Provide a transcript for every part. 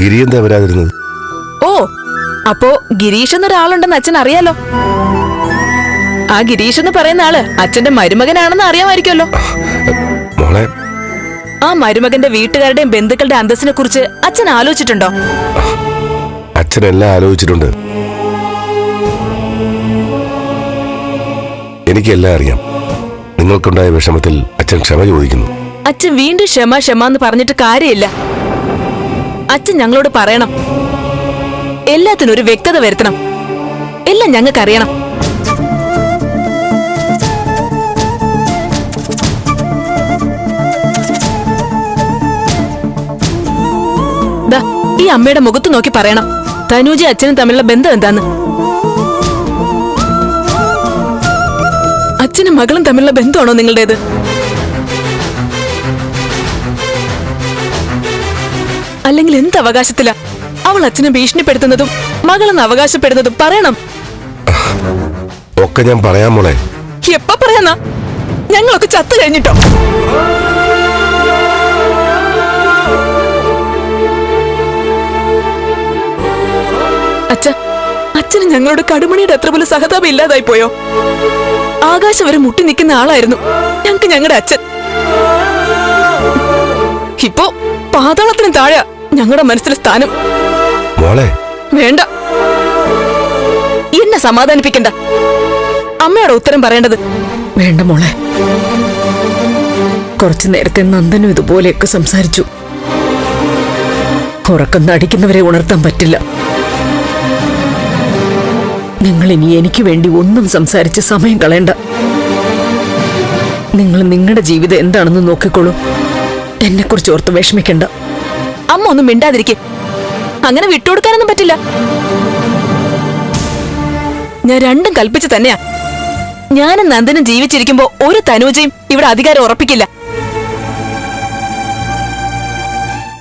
ഗിരി എന്താ വരാതിരുന്നത്? ഓ അപ്പോ ഗിരീഷ് എന്നൊരാളുണ്ടെന്ന് അച്ഛൻ അറിയാലോ? ആ ഗിരീഷ് എന്ന് പറയുന്ന ആൾ അച്ഛന്റെ മരുമകനാണെന്ന് അറിയാമായിരിക്കുമല്ലോ. മോളെ. ആ മരുമകന്റെ വീട്ടുകാരുടെയും ബന്ധുക്കളുടെ അന്തസ്സിനെ കുറിച്ച് അച്ഛൻ ആലോചിച്ചിട്ടുണ്ടോ? അച്ഛനെല്ലാം ആലോചിച്ചിട്ടുണ്ട്. എനിക്കെല്ലാം അറിയാം. നിങ്ങൾക്കുണ്ടായ വിഷമത്തിൽ അച്ഛൻ ക്ഷമ ചോദിക്കുന്നു. അച്ഛൻ വീണ്ടും ക്ഷമ ക്ഷമ എന്ന് പറഞ്ഞിട്ട് കാര്യമില്ല. അച്ഛൻ ഞങ്ങളോട് പറയണം. എല്ലാത്തിനും ഒരു വ്യക്തത വരുത്തണം. എല്ലാം ഞങ്ങൾക്ക് അറിയണം ദാ, ഈ അമ്മയുടെ മുഖത്ത് നോക്കി പറയണം. തനൂജി അച്ഛനും തമ്മിലുള്ള ബന്ധം എന്താന്ന്? അച്ഛനും മകളും തമ്മിലുള്ള ബന്ധമാണോ നിങ്ങളുടേത്? അല്ലെങ്കിൽ എന്ത് അവകാശത്തില? അവൾ അച്ഛനെ ഭീഷണിപ്പെടുത്തുന്നതും മകളെന്ന് അവകാശപ്പെടുന്നതും പറയണം. ഒക്കെ ഞാൻ പറയാം മോളെ. എപ്പ പറയാന്നാ ഞങ്ങളൊക്കെ ചത്തു കഴിഞ്ഞിട്ടോ? അച്ഛ അച്ഛന് ഞങ്ങളോട് കടുമണിയുടെ അത്ര പോലും സഹതാപം ഇല്ലാതായി പോയോ? ആകാശം വരെ മുട്ടി നിൽക്കുന്ന ആളായിരുന്നു ഞങ്ങൾക്ക് ഞങ്ങളുടെ അച്ഛൻ. ഇപ്പോ പാതാളത്തിന് താഴെ ഞങ്ങളുടെ മനസ്സിലെ സ്ഥാനം. മോളെ. വേണ്ട. എന്നെ സമാധാനിപ്പിക്കണ്ട. അമ്മയോട് ഉത്തരം പറയേണ്ടത്. വേണ്ട മോളെ. കുറച്ചു നേരത്തെ നന്ദനും ഇതുപോലെയൊക്കെ സംസാരിച്ചു. ഉറക്കം നടിക്കുന്നവരെ ഉണർത്താൻ പറ്റില്ല. നിങ്ങൾ ഇനി എനിക്ക് വേണ്ടി ഒന്നും സംസാരിച്ച് സമയം കളയണ്ട. നിങ്ങൾ നിങ്ങളുടെ ജീവിതം എന്താണെന്ന് നോക്കിക്കോളൂ. എന്നെക്കുറിച്ച് ഓർത്ത് വിഷമിക്കണ്ട. അമ്മ ഒന്നും മിണ്ടാതിരിക്കെ. അങ്ങനെ വിട്ടുകൊടുക്കാനൊന്നും പറ്റില്ല. ഞാൻ രണ്ടും കൽപ്പിച്ചു തന്നെയാ. ഞാനും നന്ദനും ജീവിച്ചിരിക്കുമ്പോ ഒരു തനൂജയും ഇവിടെ അധികാരം ഉറപ്പിക്കില്ല.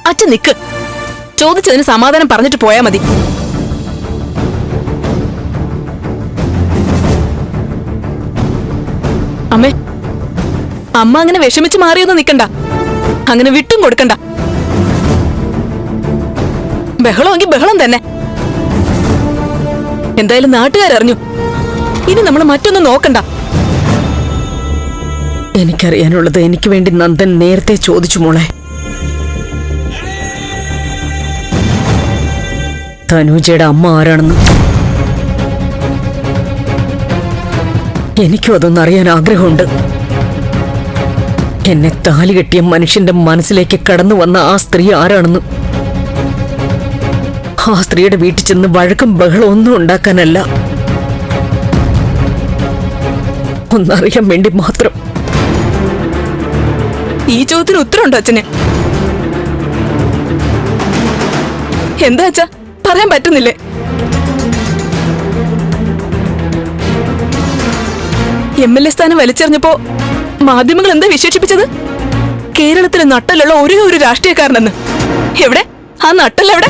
അച്ഛൻ നിക്ക്. ചോദിച്ചതിന് സമാധാനം പറഞ്ഞിട്ട് പോയാ മതി. അമ്മേ അങ്ങനെ വിഷമിച്ച് മാറിയൊന്നും നിക്കണ്ട. അങ്ങനെ വിട്ടും കൊടുക്കണ്ട. ബഹളമെങ്കിൽ ബഹളം തന്നെ. എന്തായാലും നാട്ടുകാരറിഞ്ഞു. ഇനി നമ്മൾ മറ്റൊന്നും നോക്കണ്ട. എനിക്കറിയാനുള്ളത് എനിക്ക് വേണ്ടി നന്ദൻ നേരത്തെ ചോദിച്ചു മോളെ. തനൂജയുടെ അമ്മ ആരാണെന്ന്. എനിക്കും അതൊന്നും അറിയാൻ ആഗ്രഹമുണ്ട്. എന്നെ താലി കെട്ടിയ മനുഷ്യന്റെ മനസ്സിലേക്ക് കടന്നു വന്ന ആ സ്ത്രീ ആരാണെന്ന്. ആ സ്ത്രീയുടെ വീട്ടിൽ ചെന്ന് വഴക്കും ബഹളം ഒന്നും ഉണ്ടാക്കാനല്ല. ഒന്നറിയാൻ വേണ്ടി മാത്രം. ഈ ചോദ്യത്തിന് ഉത്തരവുണ്ടോ അച്ഛന്? എന്താ അച്ഛാ? പറയാൻ പറ്റുന്നില്ലേ? എം എൽ എ സ്ഥാനം വലിച്ചെറിഞ്ഞപ്പോ മാധ്യമങ്ങൾ എന്താ വിശേഷിപ്പിച്ചത്? കേരളത്തിലെ നട്ടലുള്ള ഒരേ ഒരു രാഷ്ട്രീയക്കാരനെന്ന്. എവിടെ? ആ നട്ടല്ലെവിടെ